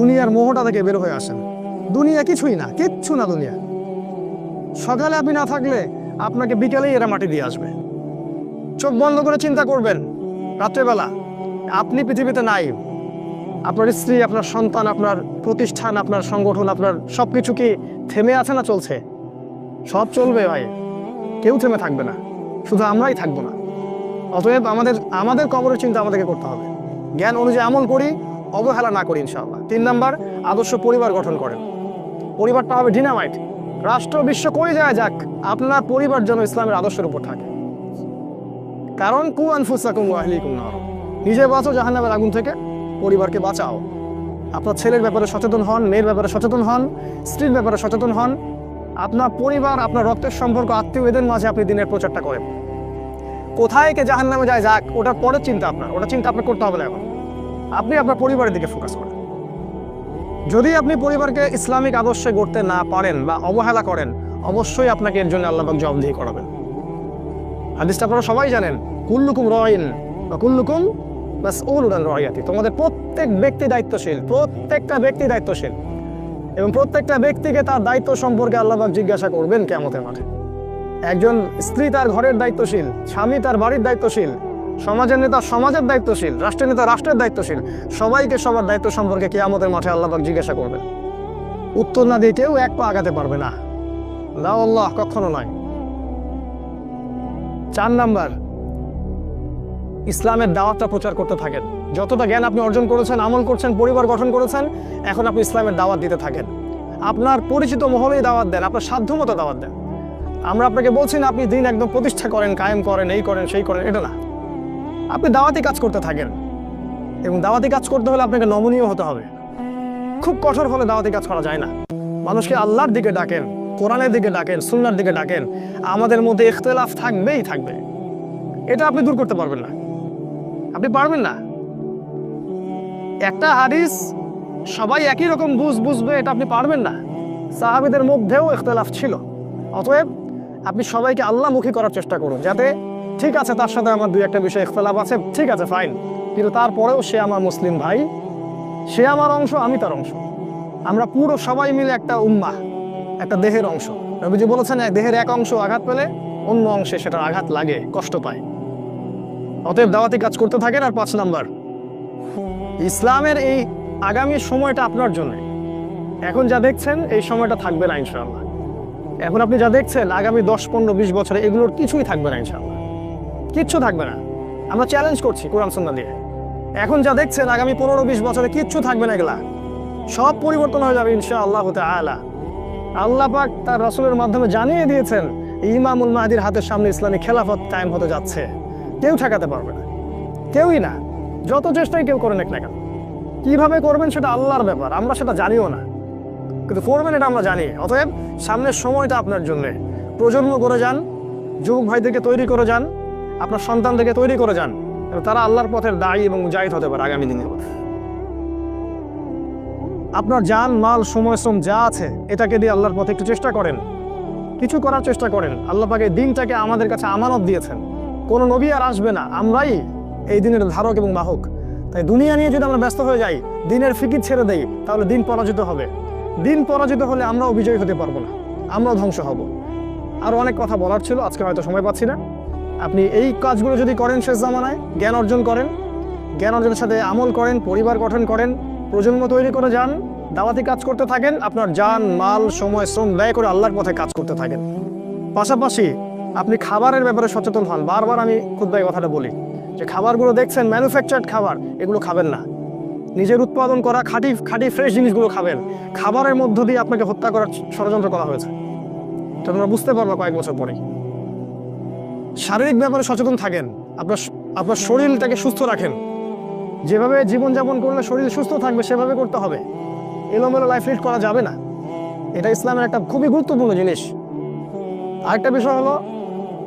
দুনিয়ার মোহটা থেকে বের হয়ে আসেন। দুনিয়া কিছুই না, কিচ্ছু না দুনিয়া। সকালে আপনি না থাকলে আপনাকে বিকেলেই এরা মাটি দিয়ে আসবে। চোখ বন্ধ করে চিন্তা করবেন, রাত্রেবেলা। আপনি পৃথিবীতে নাই। আপনার স্ত্রী, আপনার সন্তান, আপনার প্রতিষ্ঠান, আপনার সংগঠন, আপনার সব কিছু কি থেমে আছে না চলছে? সব চলবে ভাই। কেউ থেমে থাকবে না। শুধু আমরাই থাকব না। অতএব আমাদের আমাদের কবরের চিন্তা আমাদেরকে করতে হবে। জ্ঞান অনুযায়ী আমল করি অবহেলা না করি ইনশাআল্লাহ। তিন নাম্বার, আদর্শ পরিবার গঠন করেন। পরিবারটা হবে ডিনামাইট রাষ্ট্র বিশ্ব কই যায় যাক আপনার পরিবার যেন ইসলামের আদর্শের উপর থাকে। কারণ, কু আনফুসাকুম আহলিকুম নার। নিজে বাঁচো জাহান্নামের আগুন থেকে, পরিবারকে বাঁচাও। আপনার ছেলের ব্যাপারে সচেতন হন, মেয়ের ব্যাপারে সচেতন হন, স্ত্রীর ব্যাপারে সচেতন হন। আপনার পরিবার, আপনার রক্তের সম্পর্ক, আত্মীয় এদের মাঝে আপনি দিনের প্রচারটা করেন। কোথায় কে জাহান নামে যায় যাক, ওটার পরের চিন্তা আপনার ওটা চিন্তা আপনার করতে হবে না এখন। আপনি আপনার পরিবারের দিকে ফোকাস করেন। যদি আপনি পরিবারকে ইসলামিক আদর্শে গড়তে না পারেন বা অবহেলা করেন, অবশ্যই আপনাকে এর জন্য আল্লাহবাক জবাবদিহি করাবেন। হাদিসটা আপনারা সবাই জানেন, কুল্লুকুম রয়েন বা কুল্লুকুম বাস উলুদান রয়াতি তোমাদের প্রত্যেক ব্যক্তি দায়িত্বশীল, প্রত্যেকটা ব্যক্তি দায়িত্বশীল। এবং প্রত্যেকটা ব্যক্তিকে তার দায়িত্ব সম্পর্কে আল্লাহবাক জিজ্ঞাসা করবেন কেমতের মাঠে। একজন স্ত্রী তার ঘরের দায়িত্বশীল, স্বামী তার বাড়ির দায়িত্বশীল সমাজের নেতা সমাজের দায়িত্বশীল, রাষ্ট্রের নেতা রাষ্ট্রের দায়িত্বশীল। সবাইকে সবার দায়িত্ব সম্পর্কে কিয়ামতের মাঠে আল্লাহবাক জিজ্ঞাসা করবেন। উত্তর না দিয়ে কেউ এক পা আগাতে পারবে না। লা আল্লাহ, কখনো নয়। চার নাম্বার, ইসলামের দাওয়াতটা প্রচার করতে থাকেন। যতটা জ্ঞান আপনি অর্জন করেছেন, আমল করছেন, পরিবার গঠন করেছেন, এখন আপনি ইসলামের দাওয়াত দিতে থাকেন। আপনার পরিচিত মহলেই দাওয়াত দেন, আপনার সাধ্যমতো দাওয়াত দেন। আমরা আপনাকে বলছি না, আপনি দিন একদম প্রতিষ্ঠা করেন, কায়েম করেন, এই করেন, সেই করেন, এটা না। আপনি দাওয়াতি কাজ করতে থাকেন। এবং দাওয়াতি কাজ করতে হলে আপনাকে নমনীয় হতে হবে। খুব কঠোর হলে দাওয়াতি কাজ করা যায় না। মানুষকে আল্লাহর দিকে ডাকেন, কোরআনের দিকে ডাকেন সুন্নার দিকে ডাকেন। আমাদের মধ্যে ইখতলাফ থাকবেই থাকবে। এটা আপনি দূর করতে পারবেন না। আপনি পারবেন না? একটা হাদিস, সবাই একই রকম বুঝ বুঝবে, এটা আপনি পারবেন না। সাহাবিদের মধ্যেও ইখতলাফ ছিল। অতএব আপনি সবাইকে আল্লাহমুখী করার চেষ্টা করুন, যাতে ঠিক আছে, তার সাথে আমার দুই একটা বিষয় ইখতলাফ আছে। ঠিক আছে ফাইন কিন্তু তারপরেও সে আমার মুসলিম ভাই, সে আমার অংশ, আমি তার অংশ। আমরা পুরো সবাই মিলে একটা উম্মাহ, একটা দেহের অংশ। রবিজি বলেছেন দেহের এক অংশ আঘাত পেলে অন্য অংশে সেটার আঘাত লাগে, কষ্ট পায়। অতএব দাওয়াতি কাজ করতে থাকেন আর পাঁচ নাম্বার। ইসলামের এই আগামী সময়টা আপনার জন্য। এখন যা দেখছেন, এই সময়টা থাকবে না, ইনশাআল্লাহ। এখন আপনি যা দেখছেন, আগামী দশ, পনেরো, বিশ বছরে এগুলোর কিছুই থাকবে না, ইনশাআল্লাহ। কিচ্ছু থাকবে না। আমরা চ্যালেঞ্জ করছি কোরআন সন্না দিয়ে। এখন যা দেখছেন, আগামী পনেরো বিশ বছরে কিচ্ছু থাকবে না এগুলা। সব পরিবর্তন হয়ে যাবে ইনশা আল্লাহ আলা আল্লাহ পাক তার রসুলের মাধ্যমে জানিয়ে দিয়েছেন, ইমামুল মাহাদির হাতের সামনে ইসলামী খেলাফত কায়েম হতে যাচ্ছে। কেউ ঠেকাতে পারবে না। কেউই না। যত চেষ্টাই কেউ করে নেক না কেন। কীভাবে করবেন সেটা আল্লাহর ব্যাপার, আমরা সেটা জানিও না। কিন্তু করবেন এটা আমরা জানি। অতএব সামনের সময়টা আপনার জন্যে। প্রজন্ম করে যান, যুবক ভাইদেরকে তৈরি করে যান। আপনার সন্তানদেরকে তৈরি করে যান। তারা আল্লাহর পথের দায়ী এবং মুজাহিদ হতে পারে আগামী দিনের দিনে। আপনার যান মাল, সময়, শ্রম যা আছে, এটাকে দিয়ে আল্লাহর পথে একটু চেষ্টা করেন। কিছু করার চেষ্টা করেন। আল্লাহ পাকে দিনটাকে আমাদের কাছে আমানত দিয়েছেন। কোনো নবী আর আসবে না। আমরাই এই দিনের ধারক এবং বাহক। তাই দুনিয়া নিয়ে যদি আমরা ব্যস্ত হয়ে যাই, দিনের ফিকির ছেড়ে দেই, তাহলে দিন পরাজিত হবে। দিন পরাজিত হলে আমরাও বিজয়ী হতে পারব না। আমরাও ধ্বংস হব। আর অনেক কথা বলার ছিল। আজকে হয়তো সময় পাচ্ছি না। আপনি এই কাজগুলো যদি করেন শেষ জামানায়, জ্ঞান অর্জন করেন, জ্ঞান অর্জনের সাথে আমল করেন, পরিবার গঠন করেন, প্রজন্ম তৈরি করে যান, দাওয়াতি কাজ করতে থাকেন, আপনার যান মাল, সময়, শ্রম ব্যয় করে আল্লাহর পথে কাজ করতে থাকেন। পাশাপাশি আপনি খাবারের ব্যাপারে সচেতন হন। বারবার আমি খুদ্াই কথাটা বলি, যে খাবারগুলো দেখছেন ম্যানুফ্যাকচার্ড খাবার, এগুলো খাবেন না। নিজের উৎপাদন করা খাঁটি খাঁটি ফ্রেশ জিনিসগুলো খাবেন। খাবারের মধ্য দিয়ে আপনাকে হত্যা করার ষড়যন্ত্র করা হয়েছে। এটা তোমরা বুঝতে পারবা কয়েক বছর পরে। শারীরিক ব্যাপারে সচেতন থাকেন। আপনার আপনার শরীরটাকে সুস্থ রাখেন। যেভাবে জীবনযাপন করলে শরীর সুস্থ থাকবে, সেভাবে করতে হবে। এলোমেলো লাইফ লিড করা যাবে না। এটা ইসলামের একটা খুবই গুরুত্বপূর্ণ জিনিস। আরেকটা বিষয় হলো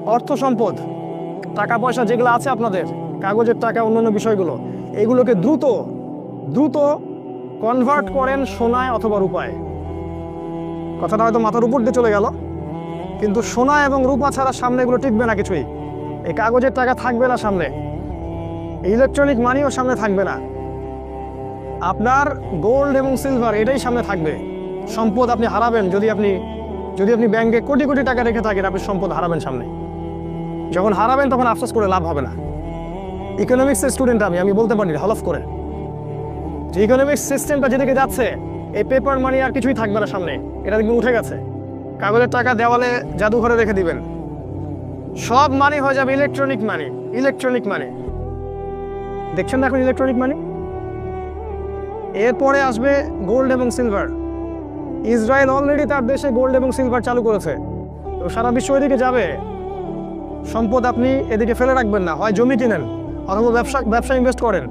অর্থ সম্পদ। টাকা, পয়সা যেগুলো আছে আপনাদের, কাগজের টাকা, অন্যান্য বিষয়গুলো, এগুলোকে দ্রুত দ্রুত কনভার্ট করেন সোনায় অথবা রূপায়। কথাটা হয়তো মাথার উপর দিয়ে চলে গেল। কিন্তু সোনা এবং রূপা ছাড়া সামনে এগুলো টিকবে না কিছুই। এই কাগজের টাকা থাকবে না সামনে। ইলেকট্রনিক মানিও সামনে থাকবে না। আপনার গোল্ড এবং সিলভার এটাই সামনে থাকবে। সম্পদ আপনি হারাবেন যদি আপনি যদি আপনি ব্যাংকে কোটি কোটি টাকা রেখে থাকেন, আপনি সম্পদ হারাবেন সামনে। যখন হারাবেন তখন আফসোস করে লাভ হবে না। ইকোনমিক্সের স্টুডেন্ট আমি আমি বলতে পারি হলফ করে। যে ইকোনমিক্স সিস্টেমটা যেদিকে যাচ্ছে, এই পেপার মানি আর কিছুই থাকবে না সামনে। এটা দেখবেন উঠে গেছে। কাগজের টাকা দেওয়ালে জাদুঘরে রেখে দিবেন। সব মানি হয়ে যাবে ইলেকট্রনিক মানি ইলেকট্রনিক মানি দেখছেন না এখন ইলেকট্রনিক মানি এরপরে আসবে গোল্ড এবং সিলভার ইসরায়েল অলরেডি তার দেশে গোল্ড এবং সিলভার চালু করেছে। তো সারা বিশ্ব এদিকে যাবে। সম্পদ আপনি এদিকে ফেলে রাখবেন না। হয় জমি কিনেন, অথবা ব্যবসা ব্যবসা ইনভেস্ট করেন,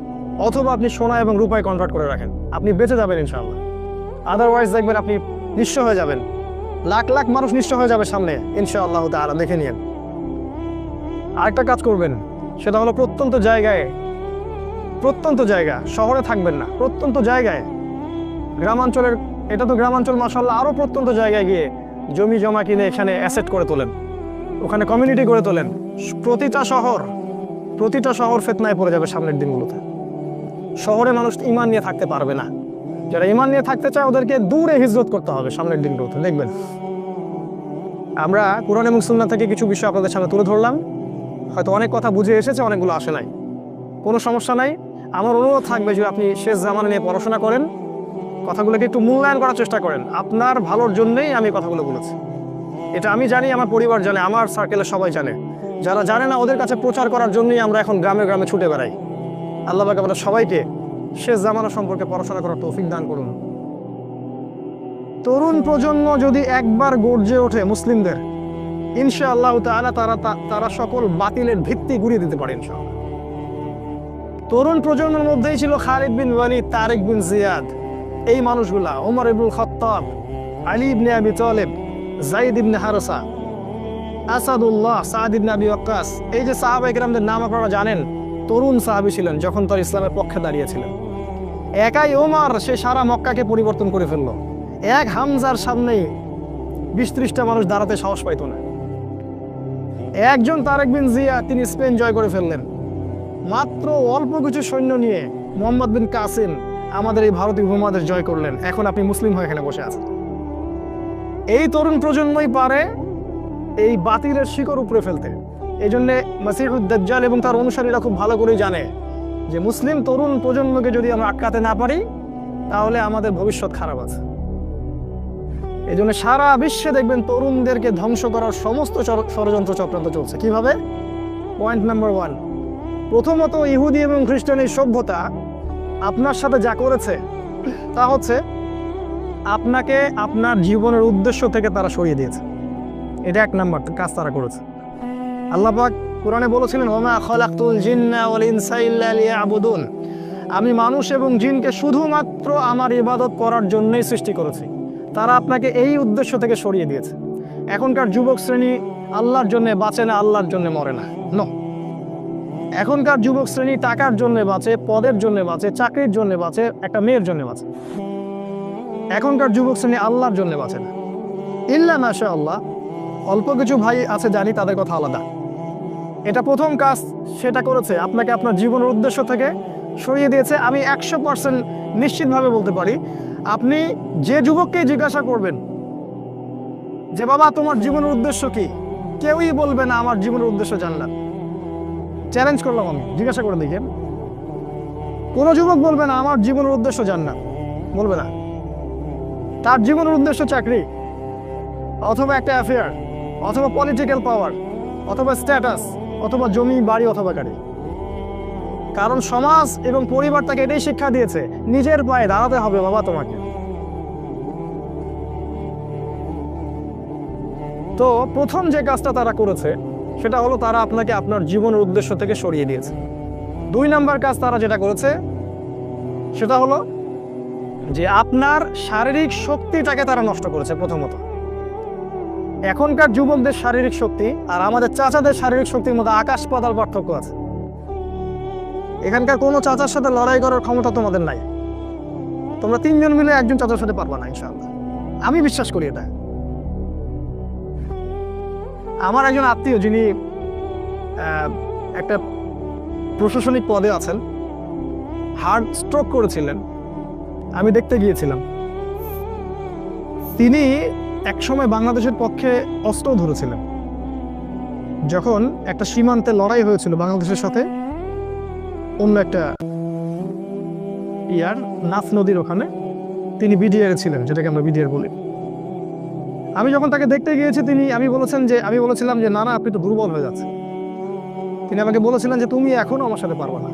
অথবা আপনি সোনা এবং রূপায় কনভার্ট করে রাখেন। আপনি বেঁচে যাবেন ইনশাআল্লাহ। আদারওয়াইজ দেখবেন আপনি নিঃস্ব হয়ে যাবেন। লাখ লাখ মানুষ নিঃস্ব হয়ে যাবে সামনে, ইনশাআল্লাহ তাআলা, দেখে নিন আরেকটা কাজ করবেন, সেটা হলো প্রত্যন্ত জায়গায়, প্রত্যন্ত জায়গা, শহরে থাকবেন না, প্রত্যন্ত জায়গায়, গ্রামাঞ্চলের, এটা তো গ্রামাঞ্চল মাসাল্লাহ আরও প্রত্যন্ত জায়গায় গিয়ে জমি জমা কিনে এখানে অ্যাসেট করে তোলেন, ওখানে কমিউনিটি করে তোলেন, প্রতিটা শহর প্রতিটা শহর ফেতনায় পড়ে যাবে সামনের দিনগুলোতে। শহরে মানুষ ইমান নিয়ে থাকতে পারবে না। যারা ইমান নিয়ে থাকতে চায়, ওদেরকে দূরে হিজরত করতে হবে, সামনের দিনগুলোতে দেখবেন। আমরা কোরআন এবং সুন্না থেকে কিছু বিষয় আপনাদের সামনে তুলে ধরলাম। হয়তো অনেক কথা বুঝে এসেছে, অনেকগুলো আসে নাই। কোনো সমস্যা নাই। আমার অনুরোধ থাকবে যে আপনি শেষ জামানা নিয়ে পড়াশোনা করেন, কথাগুলোকে একটু মূল্যায়ন করার চেষ্টা করেন। আপনার ভালোর জন্যই আমি কথাগুলো বলেছি। এটা আমি জানি, আমার পরিবার জানে, আমার সার্কেলে সবাই জানে। যারা জানে না, ওদের কাছে প্রচার করার জন্যই আমরা এখন গ্রামে গ্রামে ছুটে বেড়াই। আল্লাহ আমরা সবাইকে শেষ জামানা সম্পর্কে পড়াশোনা করার তৌফিক দান করুন। তরুণ প্রজন্ম যদি একবার গর্জে ওঠে মুসলিমদের, ইনশাআল্লাহ তাআলা তারা তারা সকল বাতিলের ভিত্তি গুড়িয়ে দিতে পারে ইনশাআল্লাহ। তরুণ প্রজন্মের মধ্যেই ছিল খালিদ বিন ওয়ালিদ, তারেক বিন জিয়াদ। এই মানুষগুলা, ওমর ইবুল খত্তাব, আলী ইবনে আবি তালেব জাইদ ইবনে হারসা, আসাদুল্লাহ, সাদ ইবনে আবি ওয়াক্কাস। এই যে সাহাবা ইকরামদের নাম আপনারা জানেন তরুণ সাহাবি ছিলেন যখন তার ইসলামের পক্ষে দাঁড়িয়েছিলেন। একাই ওমার সে সারা মক্কাকে পরিবর্তন করে ফেলল। এক হামজার সামনেই বিশ ত্রিশটা মানুষ দাঁড়াতে সাহস পাইতো না। একজন তারেক বিন জিয়া, তিনি স্পেন জয় করে ফেললেন। মাত্র অল্প কিছু সৈন্য নিয়ে মোহাম্মদ বিন কাসিম আমাদের এই ভারতীয় উপমহাদেশ জয় করলেন। এখন আপনি মুসলিম হয়ে এখানে বসে আছেন। এই তরুণ প্রজন্মই পারে এই বাতিলের শিকড় উপরে ফেলতে। এই জন্যে মাসিহুদ্দাজ্জাল এবং তার অনুসারীরা খুব ভালো করেই জানে যে মুসলিম তরুণ প্রজন্মকে যদি আমরা আটকাতে না পারি, তাহলে আমাদের ভবিষ্যৎ খারাপ আছে। এই জন্য সারা বিশ্বে দেখবেন তরুণদেরকে ধ্বংস করার সমস্ত ষড়যন্ত্র চক্রান্ত চলছে। কীভাবে? পয়েন্ট নাম্বার ওয়ান প্রথমত ইহুদি এবং খ্রিস্টান এই সভ্যতা আপনার সাথে যা করেছে, তা হচ্ছে আপনাকে আপনার জীবনের উদ্দেশ্য থেকে তারা সরিয়ে দিয়েছে। এটা এক নাম্বার কাজ তারা করেছে। আল্লাহ পাক কোরআনে বলেছিলেন, ওমা খলাকতুল জিন্না আমি মানুষ এবং জিনকে শুধুমাত্র আমার ইবাদত করার জন্যই সৃষ্টি করেছি। তারা আপনাকে এই উদ্দেশ্য থেকে সরিয়ে দিয়েছে। এখনকার যুবক শ্রেণি আল্লাহর জন্য বাঁচে না, আল্লাহর জন্য মরে না। নো এখনকার যুবক শ্রেণি টাকার জন্য বাঁচে, পদের জন্য বাঁচে, চাকরির জন্য বাঁচে, একটা মেয়ের জন্য বাঁচে। এখনকার যুবক শ্রেণি আল্লাহর জন্য বাঁচে না। ইল্লা মাশা আল্লাহ অল্প কিছু ভাই আছে জানি তাদের কথা আলাদা। এটা প্রথম কাজ সেটা করেছে। আপনাকে আপনার জীবনের উদ্দেশ্য থেকে সরিয়ে দিয়েছে। আমি একশো পার্সেন্ট নিশ্চিতভাবে বলতে পারি, আপনি যে যুবককে জিজ্ঞাসা করবেন যে, বাবা, তোমার জীবনের উদ্দেশ্য কি? কেউই বলবে না, আমার জীবনের উদ্দেশ্য জানলাম। চ্যালেঞ্জ করলাম আমি, জিজ্ঞাসা করে দেখি। কোনো যুবক বলবে না, আমার জীবনের উদ্দেশ্য জান্নাত বলবে না। তার জীবনের উদ্দেশ্য চাকরি, অথবা একটা অ্যাফেয়ার অথবা পলিটিক্যাল পাওয়ার অথবা স্ট্যাটাস অথবা জমি, বাড়ি অথবা গাড়ি। কারণ সমাজ এবং পরিবার তাকে এটাই শিক্ষা দিয়েছে, নিজের পায়ে দাঁড়াতে হবে বাবা তোমাকে। তো প্রথম যে কাজটা তারা করেছে, সেটা হলো তারা আপনাকে আপনার জীবনের উদ্দেশ্য থেকে সরিয়ে দিয়েছে। দুই নাম্বার কাজ তারা যেটা করেছে, সেটা হলো যে আপনার শারীরিক শক্তিটাকে তারা নষ্ট করেছে প্রথমত। এখনকার যুবকদের শারীরিক শক্তি আর আমাদের চাচাদের শারীরিক শক্তির মধ্যে আকাশ পাতাল পার্থক্য আছে। এখানকার কোনো চাচার সাথে লড়াই করার ক্ষমতা তোমাদের নাই। তোমরা তিনজন মিলে একজন চাচার সাথে পারবা না, ইনশাআল্লাহ। আমি বিশ্বাস করি এটা। আমার একজন আত্মীয় যিনি একটা প্রশাসনিক পদে আছেন, হার্ট স্ট্রোক করেছিলেন। আমি দেখতে গিয়েছিলাম। তিনি একসময় বাংলাদেশের পক্ষে অস্ত্র ধরেছিলেন। যখন একটা সীমান্তে লড়াই হয়েছিল বাংলাদেশের সাথে, অন্য একটা ইয়ার, নাফ নদীর ওখানে, তিনি বিডিআর ছিলেন, যেটাকে আমরা বিডিআর বলি। আমি যখন তাকে দেখতে গিয়েছি, তিনি, আমি বলেছেন যে, আমি বলেছিলাম যে, না না, আপনি তো দুর্বল হয়ে যাচ্ছে তিনি আমাকে বলেছিলেন যে, তুমি এখনও আমার সাথে পারবে না।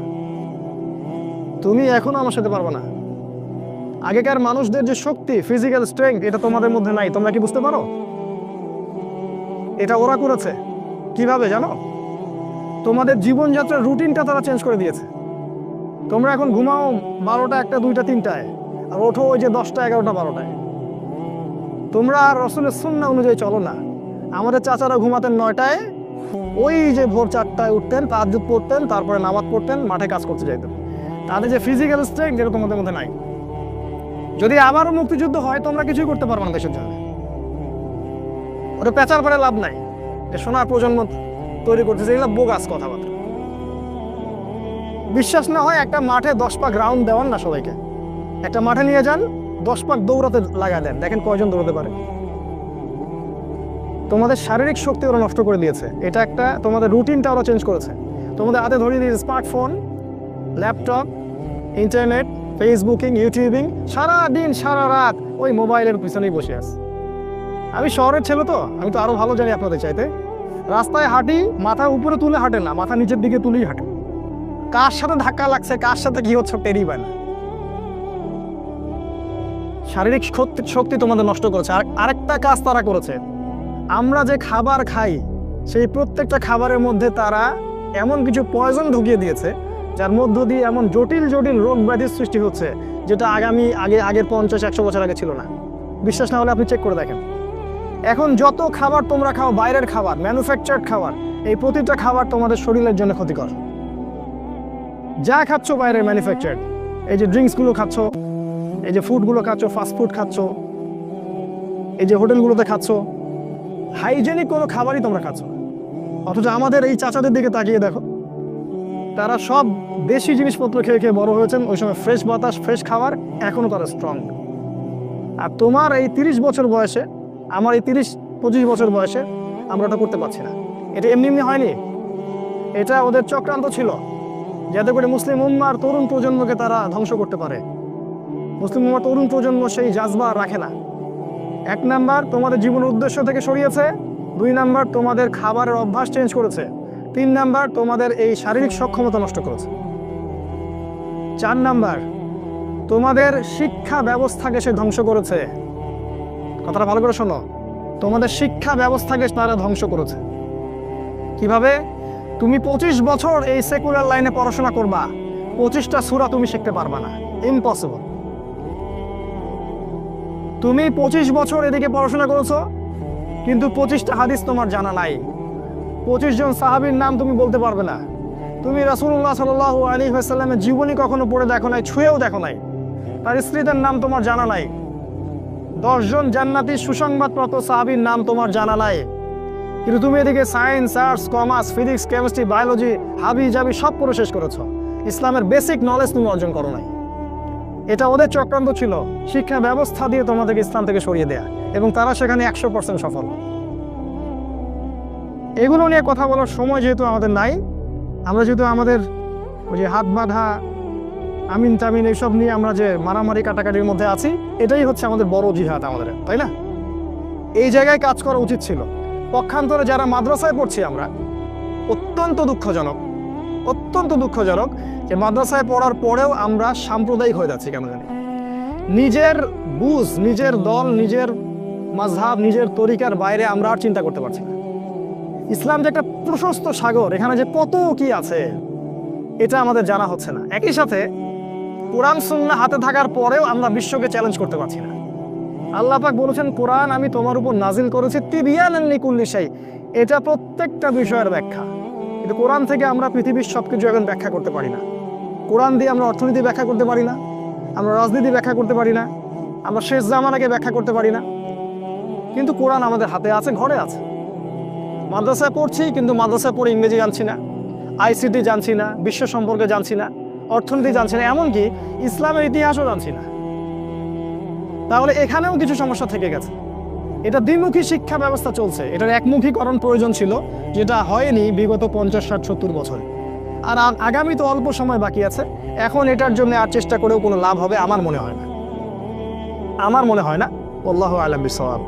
তুমি এখনও আমার সাথে পারবে না। আগেকার মানুষদের যে শক্তি ফিজিক্যাল স্ট্রেংথ এটা তোমাদের মধ্যে নাই। তোমরা কি বুঝতে পারো? এটা ওরা করেছে। কীভাবে জানো? তোমাদের জীবনযাত্রার রুটিনটা তারা চেঞ্জ করে দিয়েছে। তোমরা এখন ঘুমাও বারোটা একটা, দুইটা, তিনটায়, আর ওঠো ওই যে দশটা, এগারোটা, বারোটায়। তোমরা আর রসুলের সুন্না অনুযায়ী চলো না। আমাদের চাচারা ঘুমাতেন নয়টায়, ওই যে ভোর চারটায় উঠতেন তাজ্জুদ পড়তেন, তারপরে নামাজ পড়তেন, মাঠে কাজ করতে যাইতেন। তাদের যে ফিজিক্যাল স্ট্রেংথ যেটা তোমাদের মধ্যে নাই। যদি আবারও মুক্তিযুদ্ধ হয়, তোমরা কিছুই করতে পারব না দেশের জন্য। ওটা পেঁচার পরে লাভ নাই। যে সোনার প্রজন্ম তৈরি করতেছে, এগুলো বোগাস কথাবার্তা। বিশ্বাস না হয় একটা মাঠে দশ পাক রাউন্ড দেওয়ান না সবাইকে। একটা মাঠে নিয়ে যান, দশ পাক দৌড়াতে লাগা দেন, দেখেন কয়জন দৌড়াতে পারে। তোমাদের শারীরিক শক্তি ওরা নষ্ট করে দিয়েছে। এটা একটা, তোমাদের রুটিনটা ওরা চেঞ্জ করেছে। তোমাদের হাতে ধরিয়ে দিয়েছে smartphone laptop internet Facebooking YouTubing সারা দিন সারা রাত ওই মোবাইলের পিছনেই বসে আছে। আমি শহরের ছেলে তো, আমি তো আরও ভালো জানি আপনাদের চাইতে। রাস্তায় হাঁটি, মাথা উপরে তুলে হাঁটে না, মাথা নিচের দিকে তুলেই হাঁটে কার সাথে ধাক্কা লাগছে, কার সাথে কি হচ্ছে টেরি পায় না। শারীরিক শক্তি তোমাদের নষ্ট করেছে। আর আরেকটা কাজ তারা করেছে। আমরা যে খাবার খাই, সেই প্রত্যেকটা খাবারের মধ্যে তারা এমন কিছু পয়জন ঢুকিয়ে দিয়েছে যার মধ্য দিয়ে এমন জটিল জটিল রোগ ব্যাধির সৃষ্টি হচ্ছে, যেটা আগামী, আগে, আগের পঞ্চাশ, একশো বছর আগে ছিল না। বিশ্বাস না হলে আপনি চেক করে দেখেন। এখন যত খাবার তোমরা খাও, বাইরের খাবার ম্যানুফ্যাকচার্ড খাবার, এই প্রতিটা খাবার তোমাদের শরীরের জন্য ক্ষতিকর। যা খাচ্ছ বাইরের ম্যানুফ্যাকচার্ড এই যে ড্রিঙ্কসগুলো খাচ্ছ, এই যে ফুডগুলো খাচ্ছ ফাস্ট ফুড খাচ্ছ, এই যে হোটেলগুলোতে খাচ্ছ হাইজেনিক কোনো খাবারই তোমরা খাচ্ছ অথচ আমাদের এই চাচাদের দিকে তাকিয়ে দেখো। তারা সব দেশি জিনিসপত্র খেয়ে খেয়ে বড় হয়েছেন। ওই সময় ফ্রেশ বাতাস, ফ্রেশ খাবার এখনও তারা স্ট্রং আর তোমার এই তিরিশ বছর বয়সে, আমার এই তিরিশ, পঁচিশ বছর বয়সে আমরা ওটা করতে পারছি না। এটা এমনি এমনি হয়নি। এটা ওদের চক্রান্ত ছিল। যাতে করে মুসলিম উম্মার তরুণ প্রজন্মকে তারা ধ্বংস করতে পারে। মুসলিম উম্মার তরুণ প্রজন্ম সেই জাজবা রাখে না। এক নাম্বার তোমাদের জীবনের উদ্দেশ্য থেকে সরিয়েছে। দুই নাম্বার তোমাদের খাবারের অভ্যাস চেঞ্জ করেছে। তিন নাম্বার তোমাদের এই শারীরিক সক্ষমতা নষ্ট করেছে। চার নাম্বার, তোমাদের শিক্ষা ব্যবস্থাকে সে ধ্বংস করেছে। কথাটা ভালো করে শোনো। তোমাদের শিক্ষা ব্যবস্থাকে তারা ধ্বংস করেছে। কীভাবে? তুমি পঁচিশ বছর এই সেকুলার লাইনে পড়াশোনা করবা। পঁচিশটা সুরা তুমি শিখতে পারবা না। ইম্পসিবল তুমি পঁচিশ বছর এদিকে পড়াশোনা করেছ, কিন্তু পঁচিশটা হাদিস তোমার জানা নাই। পঁচিশ জন সাহাবীর নাম তুমি বলতে পারবে না। তুমি রাসুল্লাহ সাল আলী সাল্লামের জীবনী কখনো পড়ে দেখো নাই, ছুঁয়েও দেখো নাই। তার স্ত্রীদের নাম তোমার জানা নাই। দশজন জান্নাতি সুসংবাদপ্রাপ্ত সাহাবীর নাম তোমার জানা নাই। কিন্তু তুমি এদিকে science, arts, commerce, physics, chemistry, biology, হাবি, জাবি সব পড়ে শেষ করেছ। ইসলামের বেসিক নলেজ তুমি অর্জন করো নাই। এটা ওদের চক্রান্ত ছিল। শিক্ষা ব্যবস্থা দিয়ে তোমাদেরকে ইসলাম থেকে সরিয়ে দেয়া। এবং তারা সেখানে একশো পার্সেন্ট সফল। এগুলো নিয়ে কথা বলার সময় যেহেতু আমাদের নাই, আমরা যেহেতু আমাদের ওই যে হাত বাঁধা, আমিন তামিন এইসব নিয়ে আমরা যে মারামারি কাটাকাটির মধ্যে আছি, এটাই হচ্ছে আমাদের বড় জিহাদ আমাদের, তাই না? এই জায়গায় কাজ করা উচিত ছিল। পক্ষান্তরে যারা মাদ্রাসায় পড়ছি আমরা, অত্যন্ত দুঃখজনক অত্যন্ত দুঃখজনক যে মাদ্রাসায় পড়ার পরেও আমরা সাম্প্রদায়িক হয়ে যাচ্ছি, কেন জানি? নিজের বুঝ, নিজের দল, নিজের মাঝহাব, নিজের তরিকার বাইরে আমরা আর চিন্তা করতে পারছি না। ইসলাম যে একটা প্রশস্ত সাগর, এখানে যে কত কি আছে, এটা আমাদের জানা হচ্ছে না। একই সাথে, কোরআন সুন্না হাতে থাকার পরেও আমরা বিশ্বকে চ্যালেঞ্জ করতে পারছি না। আল্লাহ পাক বলেছেন, কোরআন আমি তোমার উপর নাজিল করেছি তিবিয়ান কুল্লি শাই। এটা প্রত্যেকটা বিষয়ের ব্যাখ্যা। কিন্তু কোরআন থেকে আমরা পৃথিবীর সব কিছু এখন ব্যাখ্যা করতে পারি না। কোরআন দিয়ে আমরা অর্থনীতি ব্যাখ্যা করতে পারি না। আমরা রাজনীতি ব্যাখ্যা করতে পারি না। আমরা শেষ জামানাকে ব্যাখ্যা করতে পারি না। কিন্তু কোরআন আমাদের হাতে আছে, ঘরে আছে। মাদ্রাসায় পড়ছি, কিন্তু মাদ্রাসায় পড়ে ইংরেজি জানছি না আইসিটি জানছি না, বিশ্ব সম্পর্কে জানছি না, অর্থনীতি জানছি না, এমনকি ইসলামের ইতিহাসও জানছি না। তাহলে এখানেও কিছু সমস্যা থেকে গেছে। এটা দ্বিমুখী শিক্ষা ব্যবস্থা চলছে। এটার একমুখীকরণ প্রয়োজন ছিল, যেটা হয়নি বিগত পঞ্চাশ, ষাট, সত্তর বছরে। আর আগামী তো অল্প সময় বাকি আছে। এখন এটার জন্য আর চেষ্টা করেও কোনো লাভ হবে আমার মনে হয় না। আমার মনে হয় না। আল্লাহ আলম বিসওয়াব।